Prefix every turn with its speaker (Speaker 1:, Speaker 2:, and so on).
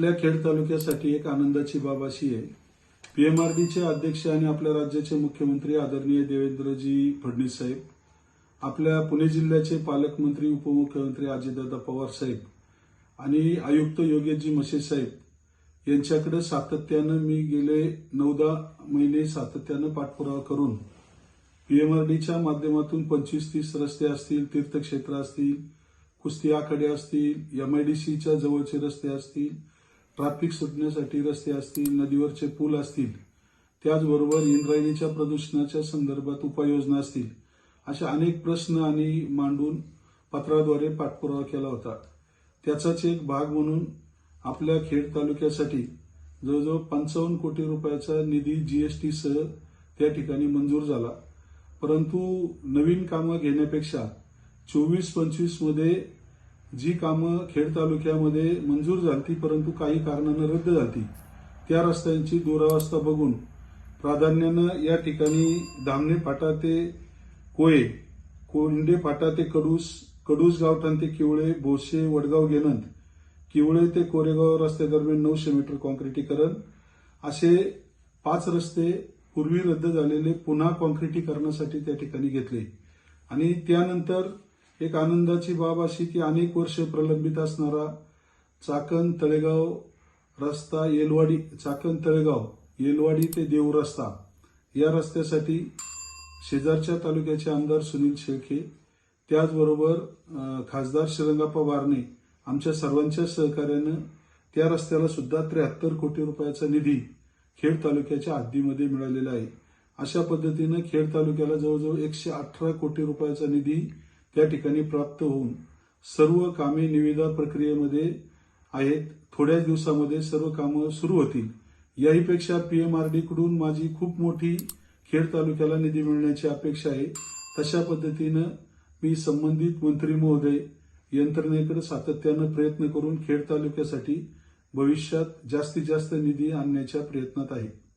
Speaker 1: आपल्या खेड तालुक्यासाठी एक आनंदाची बाब अशी आहे. पीएमआरडीचे अध्यक्ष आणि आपल्या राज्याचे मुख्यमंत्री आदरणीय देवेंद्रजी फडणवीस साहेब आपल्या पुणे जिल्ह्याचे पालकमंत्री उपमुख्यमंत्री अजितदादा पवार साहेब आणि आयुक्त योगेशजी मशे साहेब यांच्याकडे सातत्यानं मी गेले नऊ दहा महिने सातत्यानं पाठपुरावा करून पीएमआरडीच्या माध्यमातून पंचवीस तीस रस्ते असतील तीर्थक्षेत्र असतील कुस्ती आखाडे असतील एमआयडीसीच्या जवळचे रस्ते असतील ट्रॅफिक सुटण्यासाठी रस्ते असतील नदीवरचे पूल असतील त्याचबरोबर इंद्रायणीच्या प्रदूषणाच्या संदर्भात उपाययोजना असतील अशा अनेक प्रश्न आणि मांडून पत्राद्वारे पाठपुरावा केला होता. त्याचाच एक भाग म्हणून आपल्या खेड तालुक्यासाठी जवळजवळ पंचावन्न कोटी रुपयाचा निधी जीएसटीसह त्या ठिकाणी मंजूर झाला. परंतु नवीन कामं घेण्यापेक्षा चोवीस पंचवीसमध्ये जी कामं खेड तालुक्यामध्ये मंजूर झाली परंतु काही कारणानं रद्द झाली त्या रस्त्यांची दुरावस्था बघून प्राधान्यानं या ठिकाणी धामणे फाटा ते कोये कोंडे फाटा ते कडूस कडूस गावठाण ते किवळे भोसे वडगाव गेनंत किवळे ते कोरेगाव रस्त्यादरम्यान नऊशे मीटर कॉन्क्रिटीकरण असे पाच रस्ते पूर्वी रद्द झालेले पुन्हा कॉन्क्रिटीकरणासाठी त्या ठिकाणी घेतले. आणि त्यानंतर एक आनंदाची बाब अशी की अनेक वर्ष प्रलंबित असणारा चाकण तळेगाव रस्ता येलवाडी चाकण तळेगाव येलवाडी ते देऊ रस्ता या रस्त्यासाठी शेजारच्या तालुक्याचे आमदार सुनील शेळके त्याचबरोबर खासदार श्रीरंगाप्पा बारणे आमच्या सर्वांच्या सहकार्यानं त्या रस्त्याला सुद्धा त्र्याहत्तर कोटी रुपयाचा निधी खेड तालुक्याच्या हद्दीमध्ये मिळालेला आहे. अशा पद्धतीनं खेड तालुक्याला जवळजवळ एकशे अठरा कोटी रुपयाचा निधी त्या ठिकाणी प्राप्त होऊन सर्व कामे निविदा प्रक्रियेमध्ये आहेत. थोड्याच दिवसामध्ये सर्व कामं सुरू होतील. याहीपेक्षा पीएमआरडी कडून माझी खूप मोठी खेड तालुक्याला निधी मिळण्याची अपेक्षा आहे. तशा पद्धतीनं मी संबंधित मंत्री महोदय यंत्रणेकडे सातत्यानं प्रयत्न करून खेड तालुक्यासाठी भविष्यात जास्तीत जास्त निधी आणण्याच्या प्रयत्नात आहे.